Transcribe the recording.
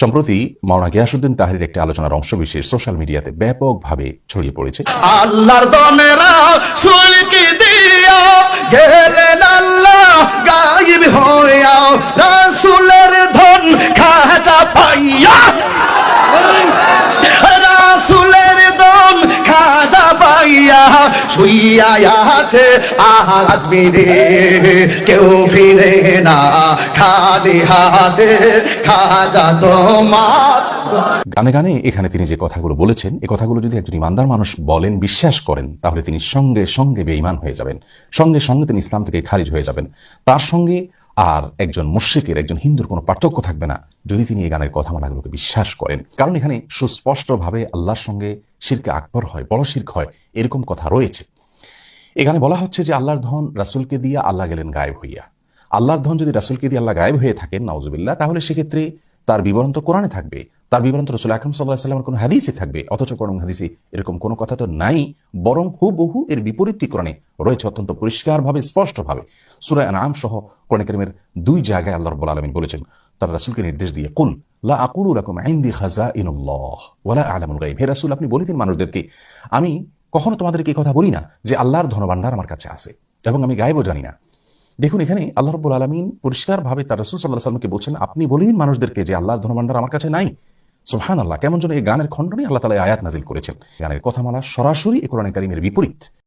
সম্প্রতি মাওনা গিয়াসুদ্দিন তাহিরের একটি আলোচনার অংশ বিশেষ সোশ্যাল মিডিয়াতে ব্যাপকভাবে ছড়িয়ে পড়েছে। আল্লাহর দনেরা সুলকি দিয়া গেলেন আল্লাহ গায়েব হইয়া আছে কেউ ফিরে না, খালি হাতে খাজা তোমার। গানে গানে এখানে তিনি যে কথাগুলো বলেছেন, এ কথাগুলো যদি একজন ইমানদার মানুষ বলেন, বিশ্বাস করেন, তাহলে তিনি সঙ্গে সঙ্গে বেঈমান হয়ে যাবেন। সঙ্গে সঙ্গে তিনি ইসলাম থেকে খারিজ হয়ে যাবেন। তার সঙ্গে আর একজন মুশ্রিকের, একজন হিন্দুর কোনো পার্থক্য থাকবে না যদি তিনি এই গানের কথামালাগুলোকে বিশ্বাস করেন। কারণ এখানে সুস্পষ্টভাবে আল্লাহর সঙ্গে শিরকে আকবর হয় বড় শির্ক হয়, এরকম কথা রয়েছে। এখানে বলা হচ্ছে যে আল্লাহর ধন রাসুলকে দিয়ে আল্লাহ গেলেন গায়েব হইয়া। আল্লাহর ধন যদি রাসুলকে দিয়ে আল্লাহ গায়েব হয়ে থাকেন নওজুবিল্লাহ তাহলে সেক্ষেত্রে তার বিবরণ তো কোরআনে থাকবে। তার বিবরণ তো রসুল আকরম সাল্লাহ সাল্লামের কোনো হাদিসে থাকবে, অথচ কোরআন হাদিসে এরকম কোনো কথা তো নাই, বরং হুবহু এর বিপরীতটি রয়েছে অত্যন্ত পরিষ্কারভাবে, স্পষ্টভাবে। সুরায় নাম সহ কোরআন দুই জায়গায় আল্লাহ রব্বুল আলমিন বলেছেন, তার রাসুলকে নির্দেশ দিয়ে, কুল লা আকুলু লাকুম ইনদি খাজাইনুল্লাহ ওয়ালা আলামুল গায়ব। হে রাসূল, আপনি বলে দিন মানুষদেরকে, আমি কখনো তোমাদেরকে এই কথা বলি না যে আল্লাহর ধনভাণ্ডার আমার কাছে আছে এবং আমি গায়েবও জানি না। দেখুন, এখানে আল্লাহ রব্বুল আলমিন পরিষ্কারভাবে তার রসুল সাল্লাহ সাল্লামকে বলছেন, আপনি বলে দিন মানুষদেরকে যে আল্লাহর ধনভাণ্ডার আমার কাছে নাই। সুহান আল্লাহ কেমন যেন এই গানের খণ্ডনে আল্লাহ তালা আয়াত নাজিল করেছেন। গানের কথামালা সরাসরি কোরআন কারিমের বিপরীত।